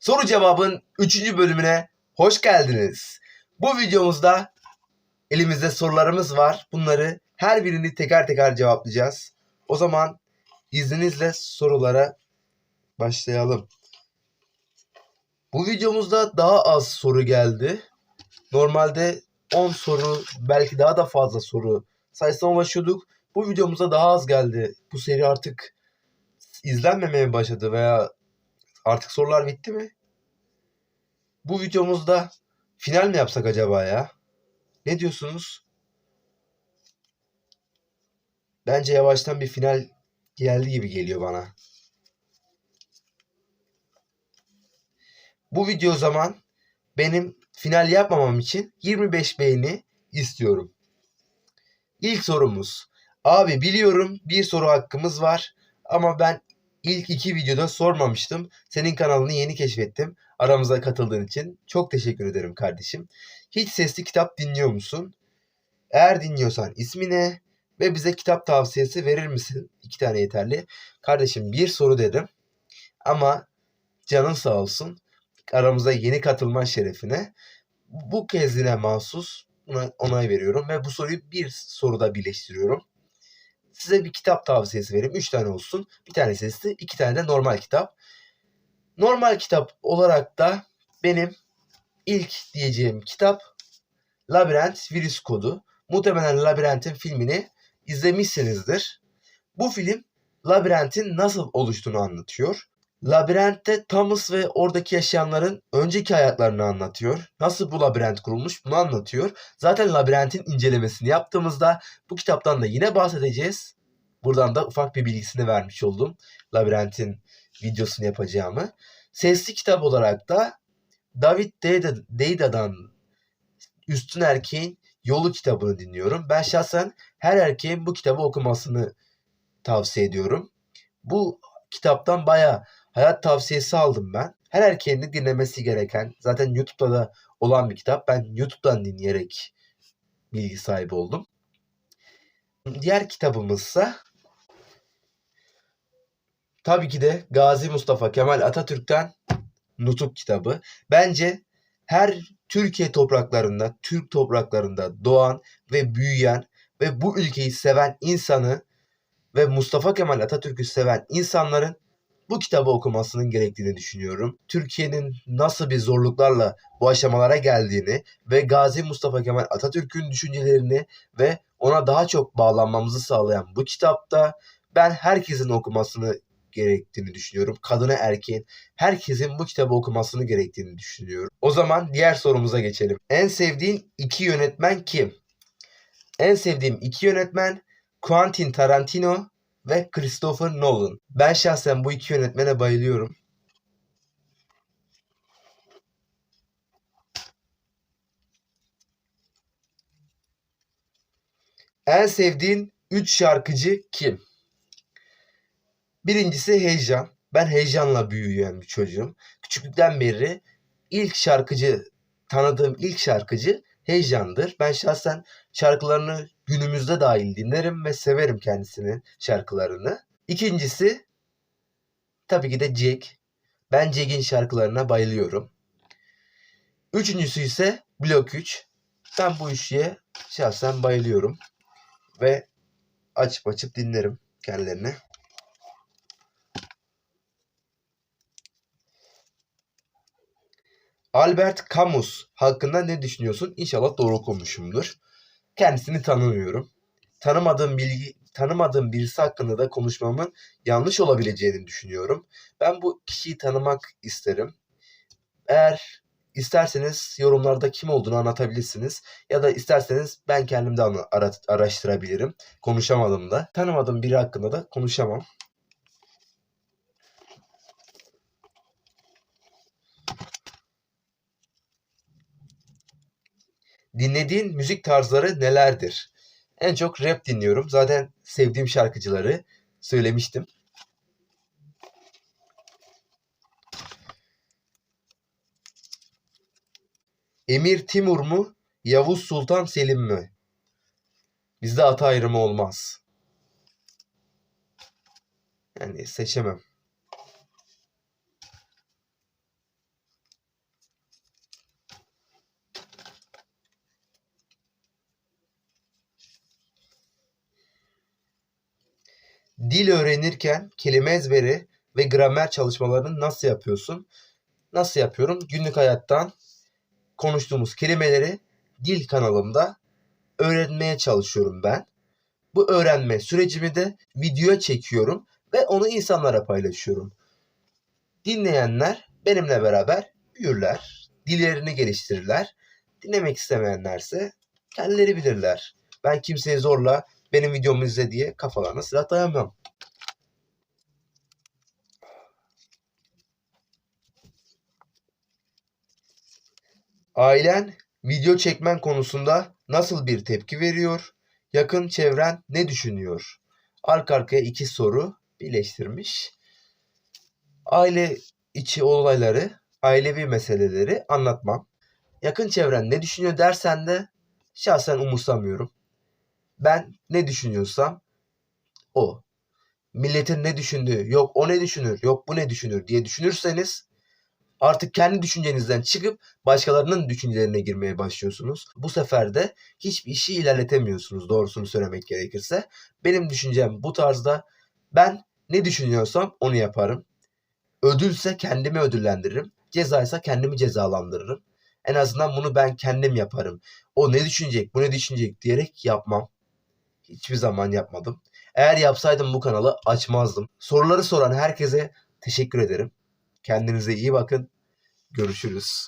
Soru cevabın 3. bölümüne hoş geldiniz. Bu videomuzda elimizde sorularımız var. Bunları her birini teker teker cevaplayacağız. O zaman izninizle sorulara başlayalım. Bu videomuzda daha az soru geldi. Normalde 10 soru belki daha da fazla soru sayısına ulaşıyorduk. Bu videomuzda daha az geldi. Bu seri artık izlenmemeye başladı veya artık sorular bitti mi? Bu videomuzda final mi yapsak acaba ya? Ne diyorsunuz? Bence yavaştan bir final geldi gibi geliyor bana. Bu video zaman benim final yapmamam için 25 beğeni istiyorum. İlk sorumuz. Abi biliyorum bir soru hakkımız var ama ben ilk iki videoda sormamıştım. Senin kanalını yeni keşfettim. Aramıza katıldığın için çok teşekkür ederim kardeşim. Hiç sesli kitap dinliyor musun? Eğer dinliyorsan ismi ne? Ve bize kitap tavsiyesi verir misin? İki tane yeterli. Kardeşim bir soru dedim. Ama canın sağ olsun. Aramıza yeni katılman şerefine. Bu kez yine mahsus buna onay veriyorum. Ve bu soruyu bir soruda birleştiriyorum. Size bir kitap tavsiyesi vereyim. Üç tane olsun. Bir tane sesli, iki tane de normal kitap. Normal kitap olarak da benim ilk diyeceğim kitap Labirent Virüs Kodu. Muhtemelen Labirent'in filmini izlemişsinizdir. Bu film labirentin nasıl oluştuğunu anlatıyor. Labirentte Thomas ve oradaki yaşayanların önceki hayatlarını anlatıyor. Nasıl bu labirent kurulmuş bunu anlatıyor. Zaten labirentin incelemesini yaptığımızda bu kitaptan da yine bahsedeceğiz. Buradan da ufak bir bilgisini vermiş oldum. Labirentin videosunu yapacağımı. Sesli kitap olarak da David Deida- Deida'dan Üstün Erkeğin Yolu kitabını dinliyorum. Ben şahsen her erkeğin bu kitabı okumasını tavsiye ediyorum. Bu kitaptan baya hayat tavsiyesi aldım ben. Her erkeğin dinlemesi gereken, zaten YouTube'da da olan bir kitap. Ben YouTube'dan dinleyerek bilgi sahibi oldum. Diğer kitabımızsa tabii ki de Gazi Mustafa Kemal Atatürk'ten Nutuk kitabı. Bence her Türkiye topraklarında, Türk topraklarında doğan ve büyüyen ve bu ülkeyi seven insanı ve Mustafa Kemal Atatürk'ü seven insanların bu kitabı okumasının gerektiğini düşünüyorum. Türkiye'nin nasıl bir zorluklarla bu aşamalara geldiğini ve Gazi Mustafa Kemal Atatürk'ün düşüncelerini ve ona daha çok bağlanmamızı sağlayan bu kitapta ben herkesin okumasını gerektiğini düşünüyorum. Kadına erkeğin herkesin bu kitabı okumasını gerektiğini düşünüyorum. O zaman diğer sorumuza geçelim. En sevdiğin iki yönetmen kim? En sevdiğim iki yönetmen Quentin Tarantino ve Christopher Nolan. Ben şahsen bu iki yönetmene bayılıyorum. En sevdiğin 3 şarkıcı kim? Birincisi Heyecan. Ben heyecanla büyüyen bir çocuğum. Küçüklükten beri ilk şarkıcı, tanıdığım ilk şarkıcı Heyecan'dır. Ben şahsen şarkılarını günümüzde dahil dinlerim ve severim kendisinin şarkılarını. İkincisi tabii ki de Jack. Ben Jack'in şarkılarına bayılıyorum. Üçüncüsü ise Blok 3. Ben bu üçlüye şahsen bayılıyorum. Ve açıp açıp dinlerim kendilerini. Albert Camus hakkında ne düşünüyorsun? İnşallah doğru okumuşumdur. Kendisini tanımıyorum. Tanımadığım bilgi tanımadığım birisi hakkında da konuşmamın yanlış olabileceğini düşünüyorum. Ben bu kişiyi tanımak isterim. Eğer isterseniz yorumlarda kim olduğunu anlatabilirsiniz. Ya da isterseniz ben kendim de ara- araştırabilirim. Konuşamadım da. Tanımadığım biri hakkında da konuşamam. Dinlediğin müzik tarzları nelerdir? En çok rap dinliyorum. Zaten sevdiğim şarkıcıları söylemiştim. Emir Timur mu? Yavuz Sultan Selim mi? Bizde ata ayrımı olmaz. Yani seçemem. Dil öğrenirken kelime ezberi ve gramer çalışmalarını nasıl yapıyorsun? Nasıl yapıyorum? Günlük hayattan konuştuğumuz kelimeleri dil kanalımda öğrenmeye çalışıyorum ben. Bu öğrenme sürecimi de videoya çekiyorum ve onu insanlara paylaşıyorum. Dinleyenler benimle beraber büyürler, dillerini geliştirirler. Dinlemek istemeyenlerse kendileri bilirler. Ben kimseye zorla benim videomu izle diye kafalarına silah dayamam. Ailen video çekmen konusunda nasıl bir tepki veriyor? Yakın çevren ne düşünüyor? Arka arkaya iki soru birleştirmiş. Aile içi olayları, ailevi meseleleri anlatmam. Yakın çevren ne düşünüyor dersen de şahsen umursamıyorum. Ben ne düşünüyorsam o. Milletin ne düşündüğü, yok o ne düşünür, yok bu ne düşünür diye düşünürseniz artık kendi düşüncenizden çıkıp başkalarının düşüncelerine girmeye başlıyorsunuz. Bu sefer de hiçbir işi ilerletemiyorsunuz doğrusunu söylemek gerekirse. Benim düşüncem bu tarzda. Ben ne düşünüyorsam onu yaparım. Ödülse kendimi ödüllendiririm. Cezaysa kendimi cezalandırırım. En azından bunu ben kendim yaparım. O ne düşünecek, bu ne düşünecek diyerek yapmam. Hiçbir zaman yapmadım. Eğer yapsaydım bu kanalı açmazdım. Soruları soran herkese teşekkür ederim. Kendinize iyi bakın. Görüşürüz.